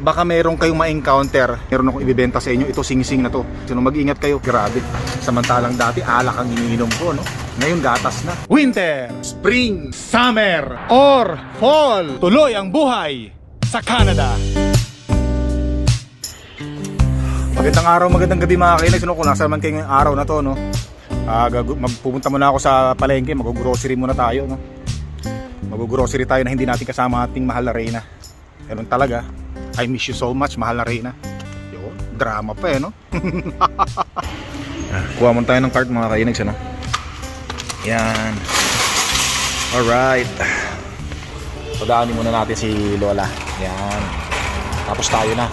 baka meron kayong ma-encounter. Meron akong ibibenta sa inyo. Ito sing-sing na to. Sino mag-ingat kayo. Grabe. Samantalang dati alak ang iniinom ko, no? Ngayon gatas na. Winter, spring, summer, or fall. Tuloy ang buhay sa Canada. Magandang araw, magandang gabi mga kainis. No? Kung nasa naman kayo ngayong araw na to, no? Ah, gagu- magpupunta muna ako sa palengke, mag-grocery muna tayo, no? Mag-grocery tayo na hindi natin kasama ating mahal na Reyna. Ganun talaga. I miss you so much, mahal na Reyna. Yun, drama pa eh, no? Ah, Kuha muna tayo ng cart mga kainags, ano? Yan. Alright. Padaanin muna natin si Lola. Yan. Tapos tayo na.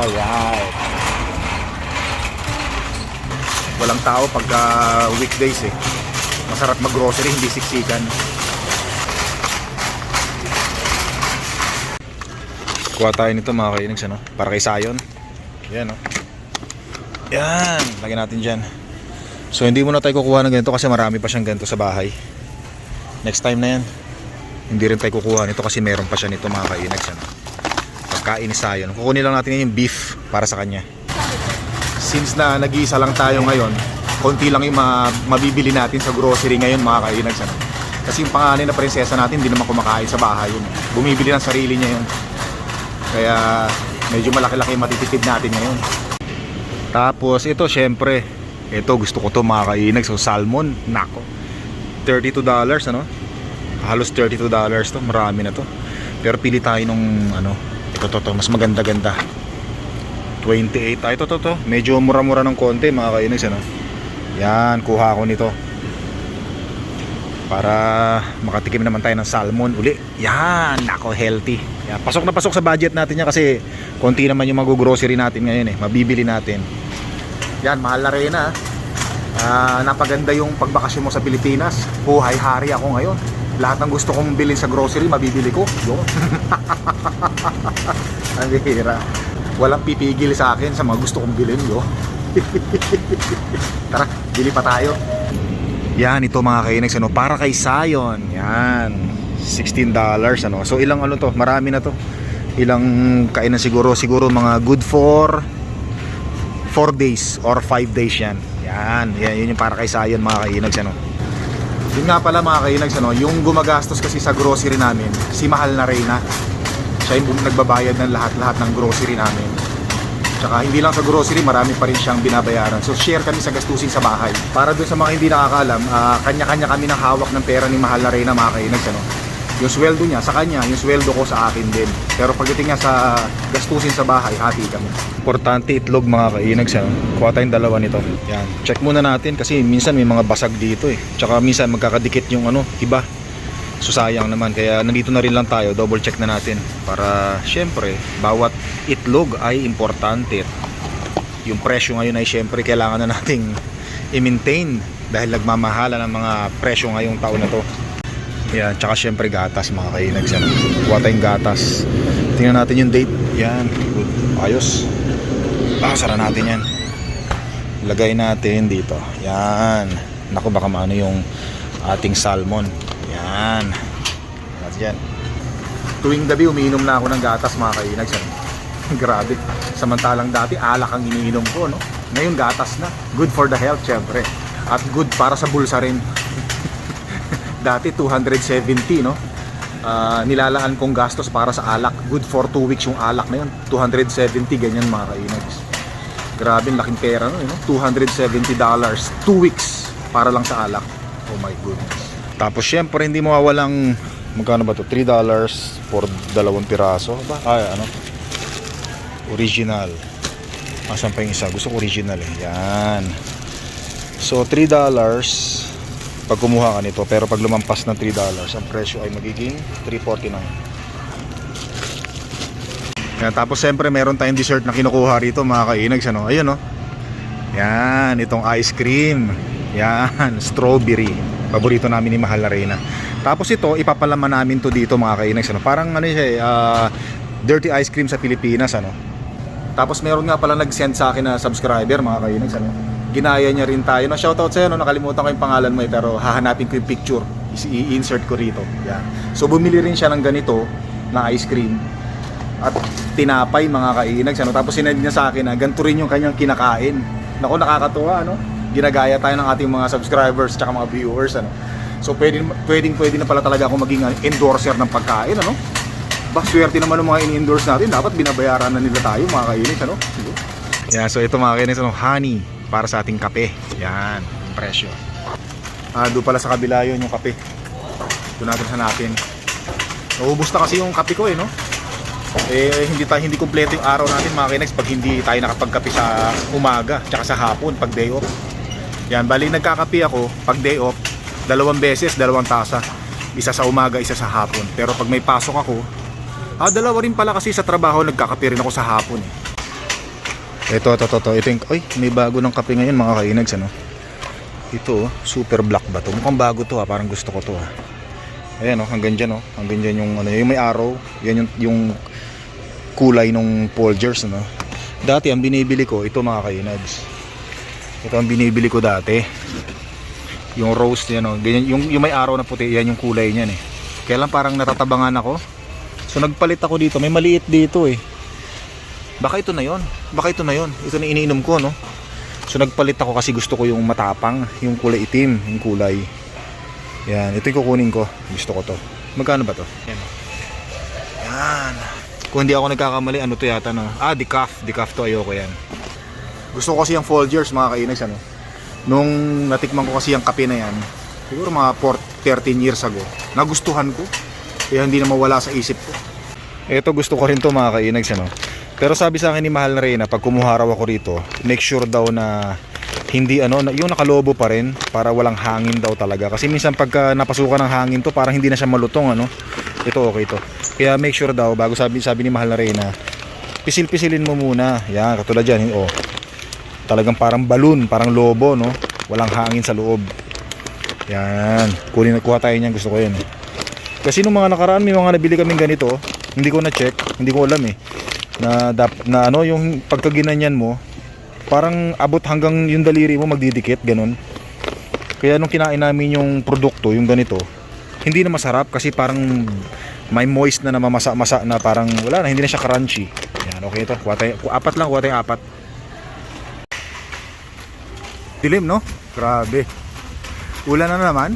Alright. Walang tao pagka weekdays eh. Masarap mag-grocery, hindi siksikan. Kuha tayo nito mga kainags, ano? Para kay Sayon. Yan, no? Yan. Lagyan natin dyan. So, hindi muna tayo kukuha ng ganito kasi marami pa siyang ganito sa bahay. Next time na yan. Hindi rin tayo kukuha nito kasi meron pa siya nito mga kainags, ano? Pagkain ni Sayon. Kukunin lang natin yung beef para sa kanya. Since na nag-iisa lang tayo ngayon, konti lang yung ma- mabibili natin sa grocery ngayon mga kainags, ano? Kasi yung panganay na prinsesa natin, hindi naman kumakain sa bahay yun. Bumibili ng sarili niya yun. Kaya medyo malaki-laki matitipid natin ngayon. Tapos ito syempre, ito gusto ko to mga kainag. So salmon, nako. $32 ano? Halos $32 to, marami na to. Pero pili tayo nung ano, ito to, to mas maganda-ganda. 28. Ah, ito to to. Medyo mura-mura ng konti mga kainags ano. Yan, kuha ko nito. Para makatikim naman tayo ng salmon uli. Yan, nako healthy. Yan, pasok na pasok sa budget natin yan kasi konti naman yung mag-grocery natin ngayon eh. Mabibili natin. Yan, mahal na rin. Ah, napaganda yung pagbakasyon mo sa Pilipinas. Buhay hari ako ngayon. Lahat ng gusto kong bilhin sa grocery, mabibili ko. Yun. Ang bihira. Walang pipigil sa akin sa mga gusto kong bilhin. Yo. Tara, bili pa tayo. Yan, ito mga kainags, ano, para kay Sayon. Yan, $16 ano. So ilang ano to, marami na to. Ilang kainan siguro, siguro mga good for 4 days or 5 days yan. Yan, yan yun yung para kay Sayon mga kainags ano. Yun nga pala mga kainags ano, yung gumagastos kasi sa grocery namin, si Mahal na Reyna. Siya yung nagbabayad ng lahat-lahat ng grocery namin. Tsaka hindi lang sa grocery, marami pa rin siyang binabayaran. So share kami sa gastusin sa bahay. Para doon sa mga hindi nakakaalam, ah, kanya-kanya kami ng hawak ng pera ni Mahal na Reyna mga kainags. Ano? Yung sweldo niya sa kanya, yung sweldo ko sa akin din. Pero pagdating nga sa gastusin sa bahay, hati kami. Importante itlog mga kainags. Ano? Kuha tayong dalawa nito. Yan. Check muna natin kasi minsan may mga basag dito eh. Tsaka minsan magkakadikit yung ano, iba. So sayang naman. Kaya nandito na rin lang tayo. Double check na natin. Para syempre bawat itlog ay importante. Yung presyo ngayon ay syempre kailangan na nating i-maintain dahil nagmamahala ng mga presyo ngayong taon na to. Yan tsaka syempre gatas mga kainags yan kuha tayong gatas. Tingnan natin yung date. Yan. Good ayos. Ah natin yan. Lagay natin dito. Yan. Naku baka maano yung ating salmon yan. At yan. Tuwing gabi umiinom na ako ng gatas mga kainags. ano. Grabe. Samantalang dati alak ang iniinom ko, no? Ngayon gatas na. Good for the health, syempre. At good para sa bulsa rin. dati 270, no? Ah, nilalaan kong gastos para sa alak. Good for 2 weeks yung alak na yun. 270, ganyan mga kainags. Grabe, laking pera no, no? 270 dollars. 2 weeks para lang sa alak. Oh my goodness. Tapos syempre hindi mawawalang magkano ba to? 3 dollars for dalawang piraso ba? Ay ano? Original. Asan pa yung isa? Gusto ko original eh. Yan. So 3 dollars pag kumuha ka nito pero pag lumampas ng 3 dollars ang presyo ay magiging 3.49. Yan, tapos siyempre meron tayong dessert na kinukuha rito mga kainags ano. Ayun no. Yan, itong ice cream. Yan, strawberry. Paborito namin ni Mahal na Reyna. Tapos ito, ipapalaman namin to dito mga kainags. Ano? Parang ano siya eh, ah, dirty ice cream sa Pilipinas. Ano? Tapos meron nga pala nag-send sa akin na subscriber mga kainags. Ano? Ginaya niya rin tayo. No, shoutout sa'yo, no? nakalimutan ko yung pangalan mo eh, pero hahanapin ko yung picture. I-insert ko rito. Yan. So bumili rin siya ng ganito na ice cream. at tinapay mga kainags. Ano? Tapos sinend niya sa akin na ganito rin yung kanyang kinakain. Naku, nakakatuwa, ano? Ginagaya tayo ng ating mga subscribers at mga viewers, ano? So, pwede, pwedeng, pwede na pala talaga ako maging uh, endorser ng pagkain, ano? Ba, swerte naman ng mga ini-endorse natin. Dapat binabayaran na nila tayo, mga kainags, ano? Yeah, so ito mga kainags, ano? Honey para sa ating kape. Yan, presyo. Ah, doon pala sa kabila yun yung kape. Doon natin hanapin. Naubos na kasi yung kape ko eh, no? Eh, hindi tayo hindi kumpleto yung araw natin mga kinex pag hindi tayo nakapagkape sa umaga tsaka sa hapon pag day off. Yan, bali nagkakape ako pag day off, dalawang beses, dalawang tasa. Isa sa umaga, isa sa hapon. Pero pag may pasok ako, ah, dalawa rin pala kasi sa trabaho nagkakape rin ako sa hapon eh. Ito, ito, ito, ito. Ito yung, ay, may bago ng kape ngayon mga kainags, ano? Ito, oh, super black ba to? Mukhang bago to ha, parang gusto ko to ha. Ayan oh, hanggang dyan oh. Hanggang dyan yung, ano, yung may arrow. Yan yung, yung kulay nung Folgers, ano? Dati, ang binibili ko, ito mga kainags. Ito ang binibili ko dati. Yung rose yan oh. Ganyan, yung, yung may araw na puti, yan yung kulay niyan eh. Kaya lang parang natatabangan ako. So nagpalit ako dito. May maliit dito eh. Baka ito na yon. Baka ito na yon. Ito na iniinom ko, no? So nagpalit ako kasi gusto ko yung matapang, yung kulay itim, yung kulay. Yan, ito yung kukunin ko. Gusto ko to. Magkano ba to? Yan. Yan. Kung hindi ako nagkakamali, ano to yata no? Ah, decaf. Decaf to, ayoko yan. Gusto ko kasi yung Folgers, mga kainags, ano? Nung natikman ko kasi yung kape na yan, siguro mga 4, 13 years ago, nagustuhan ko. Kaya hindi na mawala sa isip ko. Ito gusto ko rin to mga kainags, ano? Pero sabi sa akin ni Mahal na Reyna, pag kumuha raw ako rito, make sure daw na hindi ano, yung nakalobo pa rin para walang hangin daw talaga. Kasi minsan pagka napasukan ng hangin to, parang hindi na siya malutong ano. Ito okay to. Kaya make sure daw bago sabi sabi ni Mahal na Reyna, pisil-pisilin mo muna. Yan, katulad diyan, oh. Talagang parang balloon, parang lobo, no? Walang hangin sa loob. Yan, kunin kuha tayo niyan, gusto ko 'yan. Kasi nung mga nakaraan may mga nabili kaming ganito, hindi ko na check, hindi ko alam eh. Na dap, na ano yung pagkaginanyan mo parang abot hanggang yung daliri mo magdidikit ganun. Kaya nung kinain namin yung produkto yung ganito hindi na masarap kasi parang may moist na namamasa-masa na parang wala na hindi na siya crunchy. Yan okay ito kuha tayo, apat lang kuha tayo apat dilim no? Grabe. Ulan na naman.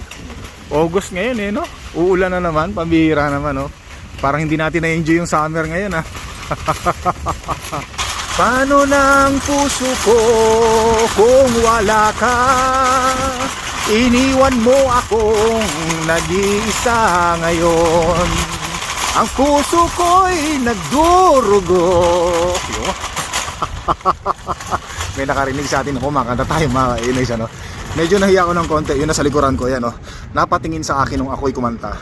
August ngayon eh no? Uulan na naman. Pambihira naman no? Parang hindi natin na-enjoy yung summer ngayon ah. Paano ng puso ko kung wala ka? Iniwan mo akong nag-iisa ngayon. Ang puso ko'y nagdurugo. May nakarinig sa atin kumakanta tayo mga kainis ano. Medyo nahiya ako ng konti, yun nasa likuran ko yan oh. Napatingin sa akin nung ako'y kumanta.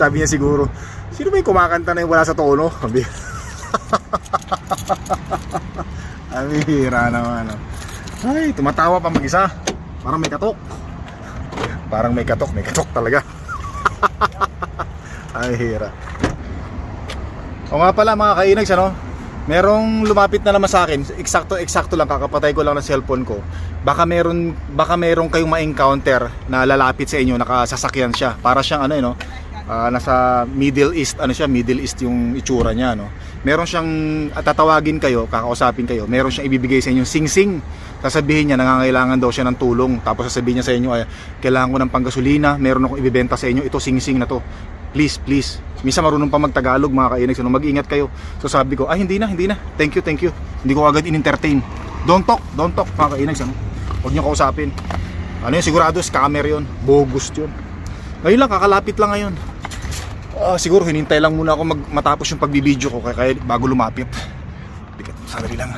Sabi niya siguro, sino ba kumakanta na yung wala sa tono? Sabi. Ang hira naman. Ano. Ay, tumatawa pa mag-isa. Parang may katok. Parang may katok, may katok talaga. Ay, hira. O nga pala mga kainags, ano? Merong lumapit na naman sa akin. Eksakto, eksakto lang. Kakapatay ko lang ng cellphone ko. Baka meron, baka meron kayong ma-encounter na lalapit sa inyo. Nakasasakyan siya. Para siyang ano, eh, no? Ah, nasa Middle East, ano siya, Middle East yung itsura niya, no? Meron siyang at tatawagin kayo, kakausapin kayo. Meron siyang ibibigay sa inyo sing-sing. Sasabihin niya nangangailangan daw siya ng tulong. Tapos sasabihin niya sa inyo ay kailangan ko ng panggasolina, meron akong ibibenta sa inyo. Ito sing-sing na to. Please, please. Minsan marunong pa magtagalog mga kainags. Ano, mag-ingat kayo. So sabi ko, ay hindi na, hindi na. Thank you, thank you. Hindi ko agad in-entertain. Don't talk, don't talk mga kainags. Ano? Huwag niyo kausapin. Ano yun, sigurado scammer yun. Bogus yun. Ngayon lang, kakalapit lang ngayon. Ah, siguro hinintay lang muna ako mag matapos yung pagbibideo ko kaya, kaya bago lumapit. Bigat, sandali lang.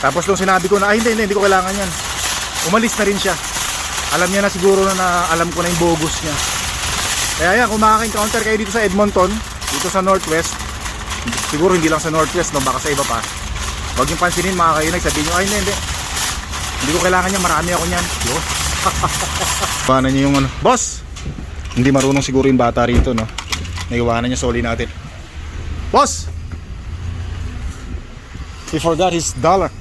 Tapos nung sinabi ko na, ay hindi, hindi, hindi ko kailangan yan. Umalis na rin siya. Alam niya na siguro na, na alam ko na yung bogus niya. Kaya yan, kung makaka-encounter kayo dito sa Edmonton, dito sa Northwest, siguro hindi lang sa Northwest, no, baka sa iba pa. Huwag yung pansinin mga kayo, nagsabihin nyo, ay hindi, hindi. Hindi ko kailangan niya, marami ako niyan. Yun. Paano niyo yung ano? Boss! Hindi marunong siguro yung bata rito, no? Naiwanan niya soli natin. Boss! He forgot his dollar.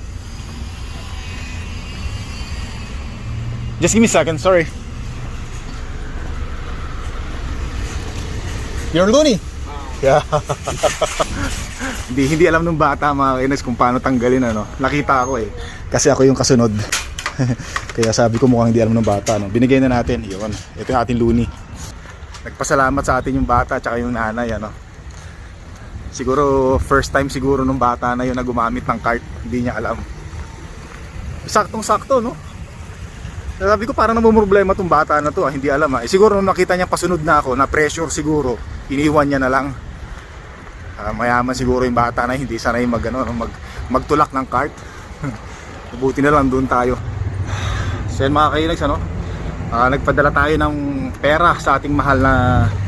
Just give me a second, sorry. You're loony. Yeah. hindi hindi alam ng bata mga kainis kung paano tanggalin ano. Nakita ako eh. Kasi ako yung kasunod. Kaya sabi ko mukhang hindi alam ng bata no. Binigay na natin. Yun. Ito yung ating luni. Nagpasalamat sa atin yung bata at yung nanay ano. Siguro first time siguro nung bata na yun na gumamit ng cart. Hindi niya alam. Saktong sakto no. Sabi ko parang namumroblema tong bata na to ah, hindi alam ah. Eh, siguro nung nakita niya pasunod na ako, na pressure siguro, iniwan niya na lang. Ah, mayaman siguro yung bata na hindi sanay mag, ano, mag, magtulak ng cart. Buti na lang doon tayo. So yan mga kainags ano, ah, nagpadala tayo ng pera sa ating mahal na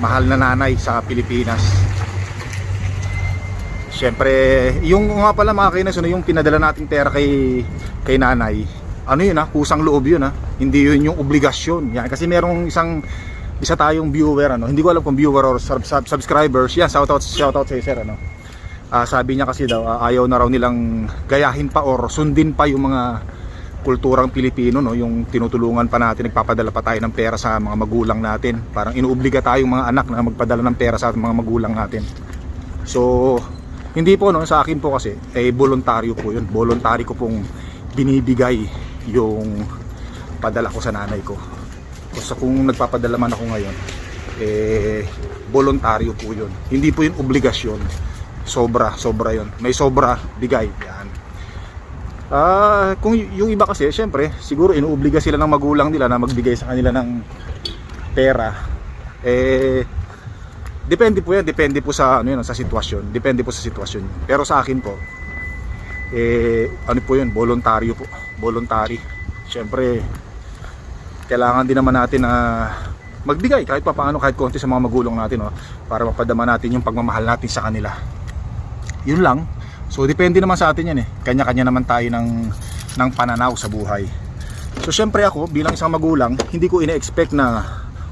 mahal na nanay sa Pilipinas. Siyempre, yung nga pala mga kainags ano, yung pinadala nating pera kay kay nanay, ano yun ha, kusang loob yun ha. Hindi yun yung obligasyon. Yan, kasi merong isang isa tayong viewer ano, hindi ko alam kung viewer or sub, sub, subscribers. Yan, shout out shout out sa sir ano. Ah, sabi niya kasi daw ah, ayaw na raw nilang gayahin pa or sundin pa yung mga kulturang Pilipino no, yung tinutulungan pa natin, nagpapadala pa tayo ng pera sa mga magulang natin. Parang inuobliga tayong mga anak na magpadala ng pera sa mga magulang natin. So, hindi po no, sa akin po kasi eh voluntaryo po 'yun. Voluntary ko pong binibigay yung padala ko sa nanay ko. So kung nagpapadala man ako ngayon, eh voluntaryo po 'yun. Hindi po 'yun obligasyon. Sobra, sobra 'yun. May sobra, bigay. Yan. Ah, kung yung iba kasi, syempre, siguro inuobliga sila ng magulang nila na magbigay sa kanila ng pera. Eh depende po 'yan, depende po sa ano 'yun, sa sitwasyon. Depende po sa sitwasyon. Pero sa akin po, eh ano po 'yun, voluntaryo po, voluntary. Syempre, kailangan din naman natin na magbigay kahit pa paano kahit konti sa mga magulang natin no, para mapadama natin yung pagmamahal natin sa kanila. Yun lang. So depende naman sa atin yan eh. Kanya-kanya naman tayo ng ng pananaw sa buhay. So syempre ako bilang isang magulang, hindi ko ina-expect na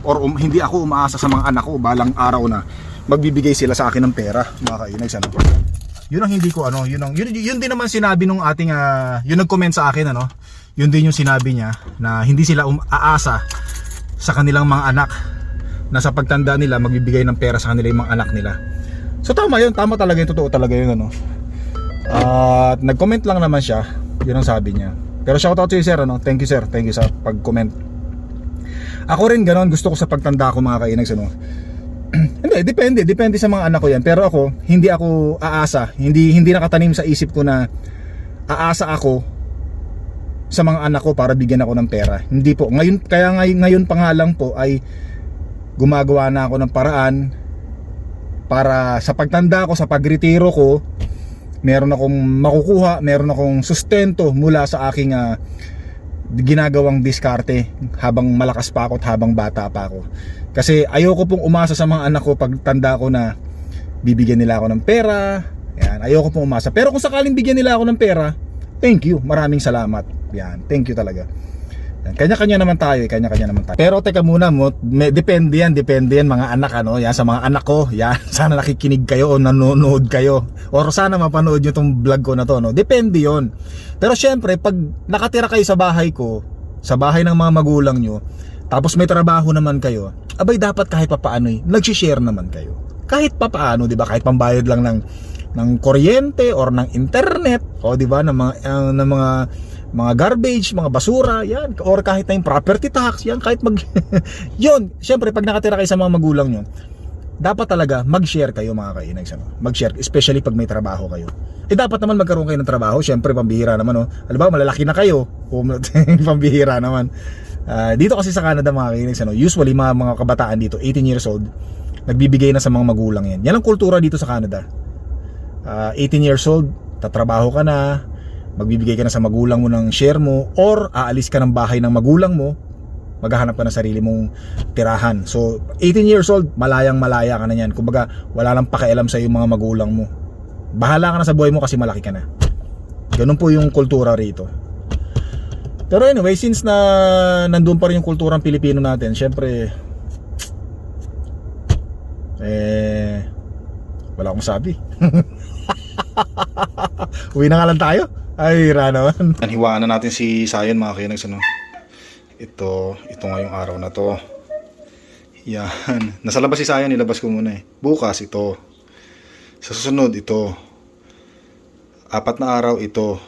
or um, hindi ako umaasa sa mga anak ko balang araw na magbibigay sila sa akin ng pera, mga kainags ano. Yun ang hindi ko ano, yun ang yun, yun din naman sinabi nung ating ah, yung nag-comment sa akin ano. Yun din yung sinabi niya na hindi sila umaasa sa kanilang mga anak na sa pagtanda nila magbibigay ng pera sa kanila yung mga anak nila. So tama yun, tama talaga yun, totoo talaga yun ano. At nag-comment lang naman siya, yun ang sabi niya. Pero shoutout to you sir, ano? thank you sir, thank you sa pag-comment. Ako rin ganon, gusto ko sa pagtanda ko mga kainags ano. hindi, depende, depende sa mga anak ko yan. Pero ako, hindi ako aasa, hindi hindi nakatanim sa isip ko na aasa ako sa mga anak ko para bigyan ako ng pera. Hindi po. Ngayon kaya ngayon, ngayon pa nga lang po ay gumagawa na ako ng paraan para sa pagtanda ko, sa pagretiro ko, meron akong makukuha, meron akong sustento mula sa aking ah, ginagawang diskarte habang malakas pa ako at habang bata pa ako. Kasi ayoko pong umasa sa mga anak ko pag tanda ko na bibigyan nila ako ng pera. Yan, ayoko pong umasa. Pero kung sakaling bigyan nila ako ng pera, thank you. Maraming salamat. Yan, thank you talaga. Kanya-kanya naman tayo, eh, kanya-kanya naman tayo. Pero teka muna mo, may, depende yan, depende yan mga anak ano, yan sa mga anak ko. Yan, sana nakikinig kayo o nanonood kayo. Or sana mapanood nyo tong vlog ko na to, no. Depende 'yon. Pero syempre, pag nakatira kayo sa bahay ko, sa bahay ng mga magulang nyo, tapos may trabaho naman kayo, abay dapat kahit papaano eh, nag-share naman kayo. Kahit papaano, 'di ba? Kahit pambayad lang ng ng kuryente or ng internet, o 'di ba, ng mga uh, ng mga mga garbage, mga basura, yan, or kahit na yung property tax, yan, kahit mag, yun, syempre, pag nakatira kayo sa mga magulang nyo, dapat talaga mag-share kayo mga kainags, ano? mag-share, especially pag may trabaho kayo. Eh dapat naman magkaroon kayo ng trabaho, syempre pambihira naman, no? alam ba, malalaki na kayo, pambihira naman. Ah, dito kasi sa Canada mga kainags, ano? usually mga, mga kabataan dito, 18 years old, nagbibigay na sa mga magulang yan. Yan ang kultura dito sa Canada. Ah, 18 years old, tatrabaho ka na, magbibigay ka na sa magulang mo ng share mo or aalis ka ng bahay ng magulang mo maghahanap ka ng sarili mong tirahan. So 18 years old malayang malaya ka na yan kumbaga wala lang pakialam sa yung mga magulang mo. Bahala ka na sa buhay mo kasi malaki ka na. Ganun po yung kultura rito. Pero anyway since na nandun pa rin yung kulturang Pilipino natin syempre eh wala akong sabi Uwi na nga lang tayo. Ay, hira naman. Hiwaan na natin si Sayon mga kinags ano. Ito, ito ngayong araw na to. Yan. Nasa labas si Sayon, nilabas ko muna eh. Bukas ito. Sa susunod, ito. Apat na araw, ito.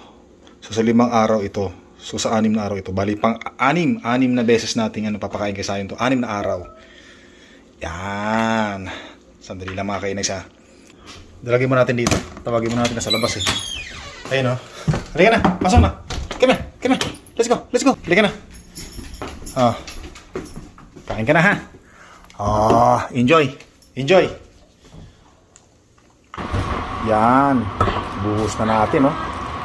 So, sa limang araw, ito. So, sa anim na araw, ito. Bali, pang anim. Anim na beses nating ano, papakain kay Sayon to. Anim na araw. Yan. Sandali lang mga kainags ha. Dalagay mo natin dito. Tawagin mo natin na sa labas eh. Ayun o. Halika na. Pasok na. Come here. Come here. Let's go. Let's go. Halika na. Ah. Kain ka na ha. Ah, enjoy. Enjoy. Yan. Buhos na natin, no?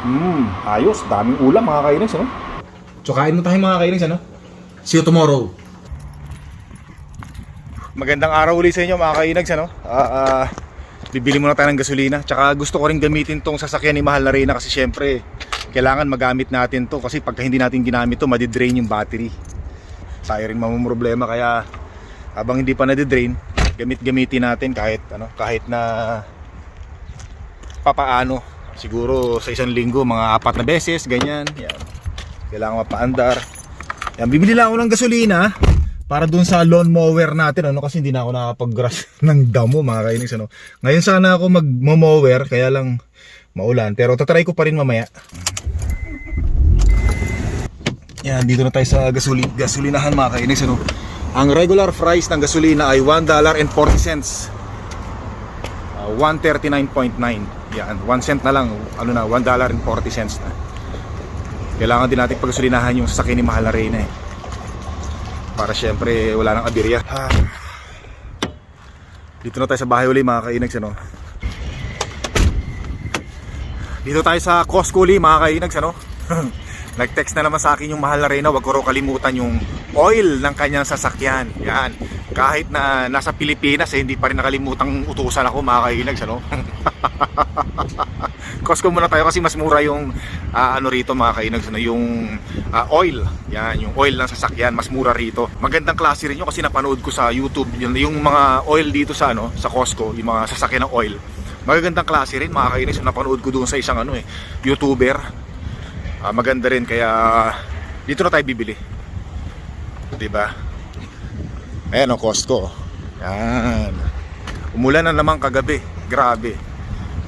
Hmm, ayos. Daming ulam, mga kainags, no? So, kain mo tayo, mga kainags, ano? See you tomorrow. Magandang araw ulit sa inyo, mga kainags, ano? Ah, ah, bibili muna tayo ng gasolina. Tsaka gusto ko rin gamitin tong sasakyan ni Mahal na Reyna kasi syempre, kailangan magamit natin to kasi pagka hindi natin ginamit to, madidrain yung battery. Tayo rin mamumroblema kaya habang hindi pa nadidrain, gamit-gamitin natin kahit ano, kahit na papaano. Siguro sa isang linggo mga apat na beses, ganyan. Yan. Kailangan mapaandar. Yan, bibili lang ako ng gasolina para dun sa lawn mower natin ano kasi hindi na ako nakapag-grass ng damo mga kainis ano. Ngayon sana ako mag-mower kaya lang maulan pero tatry ko pa rin mamaya. Yan, dito na tayo sa gasoli gasolinahan mga kainis ano. Ang regular price ng gasolina ay $1.40. Uh, 139.9. Yan, 1 cent na lang. Ano na, $1.40 na. Kailangan din natin pagasolinahan yung sasakyan ni Mahal na Reyna eh. Para syempre wala nang aberya. Ah. Dito na tayo sa bahay uli mga kainags ano. Dito tayo sa Costco uli mga kainags ano. Nag-text na naman sa akin yung mahal na Reyna, wag ko raw kalimutan yung oil ng kanyang sasakyan. Yan. Kahit na nasa Pilipinas, eh, hindi pa rin nakalimutang utusan ako mga kainags ano. Costco muna tayo kasi mas mura yung ah, ano rito mga kainags ano, yung ah, oil. Yan, yung oil ng sasakyan mas mura rito. Magandang klase rin yun kasi napanood ko sa YouTube yung, yung mga oil dito sa ano, sa Costco, yung mga sasakyan ng oil. Magagandang klase rin mga kainags, napanood ko doon sa isang ano eh, YouTuber. Ah, maganda rin kaya dito na tayo bibili. 'Di ba? Ayan ang Costco. Yan. Umulan na naman kagabi. Grabe.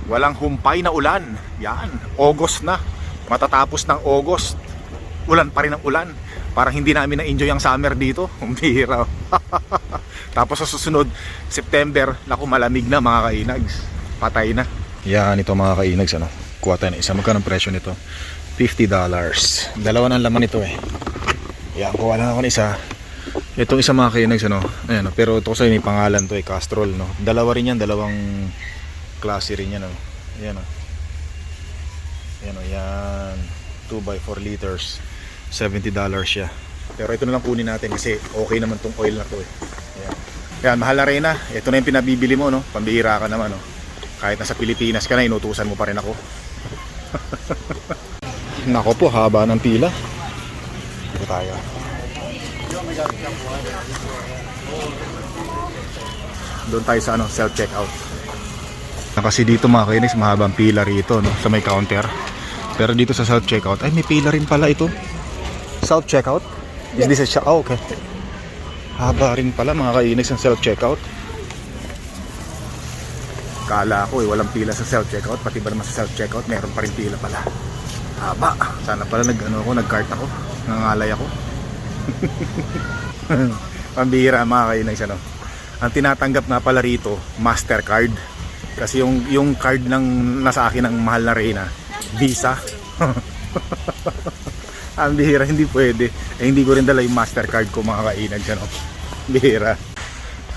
Walang humpay na ulan. Yan. August na. Matatapos ng August. Ulan pa rin ang ulan. Parang hindi namin na-enjoy ang summer dito. Umbihira. Tapos sa susunod, September, naku malamig na mga kainags. Patay na. Yan ito mga kainags. Ano? Kuha tayo ng isa. Magkano ang presyo nito? $50. Dalawa ng laman ito eh. Yan, kuha lang ako ng isa. Itong isa mga kainags ano. Ayan, pero ito kasi may pangalan to eh, Castrol no. Dalawa rin yan, dalawang klase rin yan oh. Ayan oh. Ayan oh, yan. 2 by 4 liters. $70 siya. Pero ito na lang kunin natin kasi okay naman tong oil na to eh. Ayan. Yan, mahal na rin na. Ito na yung pinabibili mo no. Pambihira ka naman no. Kahit nasa Pilipinas ka na, inutusan mo pa rin ako. Nako po, haba ng pila. Dito tayo. Doon tayo sa ano, self-checkout. Kasi dito mga kainis, mahabang pila rito no, sa may counter. Pero dito sa self-checkout, ay may pila rin pala ito. Self-checkout? Is this a? Oh, okay. Haba rin pala mga kainis ang self-checkout. Kala ko eh, walang pila sa self-checkout. Pati ba naman sa self-checkout, meron pa rin pila pala. Haba. Sana pala nag, ano ako, nag-cart ako. Nangalay ako. Pambihira mga kainags ano. Ang tinatanggap nga pala rito, Mastercard. Kasi yung yung card ng nasa akin ng mahal na Reyna, Visa. Ang bihira, hindi pwede. Eh, hindi ko rin dala yung Mastercard ko mga kainags ano. Bihira.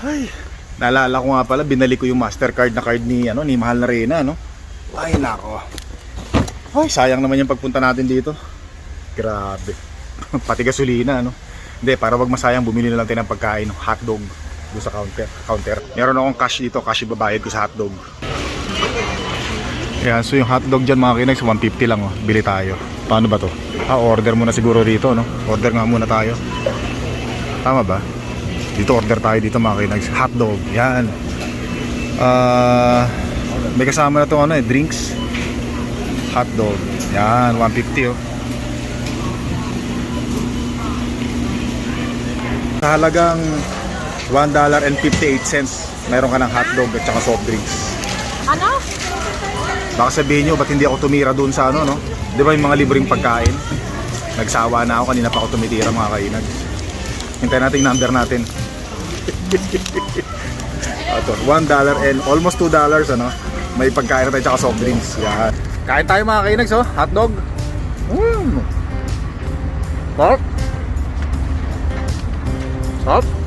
Ay, naalala ko nga pala, binalik ko yung Mastercard na card ni ano ni mahal na Reyna no. Ay nako. Ay, sayang naman yung pagpunta natin dito. Grabe. Pati gasolina, no? Hindi, para wag masayang, bumili na lang tayo ng pagkain, hotdog sa counter. counter. Meron akong cash dito, cash ibabayad ko sa hotdog. Yan, so yung hotdog dyan mga kinags, 150 lang, oh. Bili tayo. Paano ba to? Ah, order muna siguro rito, no? Order nga muna tayo. Tama ba? Dito order tayo dito mga kinags. Hotdog, yan. Ah, may kasama na to ano eh, drinks hotdog. Yan, 150 oh. Sa halagang $1.58 meron ka ng hotdog at saka soft drinks. Ano? Baka sabihin nyo, ba't hindi ako tumira doon sa ano, no? Di ba yung mga libreng pagkain? Nagsawa na ako, kanina pa ako tumitira mga kainag. Hintayin natin yung number natin. Ito, $1 and almost $2 ano? May pagkain na tayo tsaka soft drinks. Yan. Kain tayo mga kainags, oh. Hotdog. Mmm. Sarap. Sarap.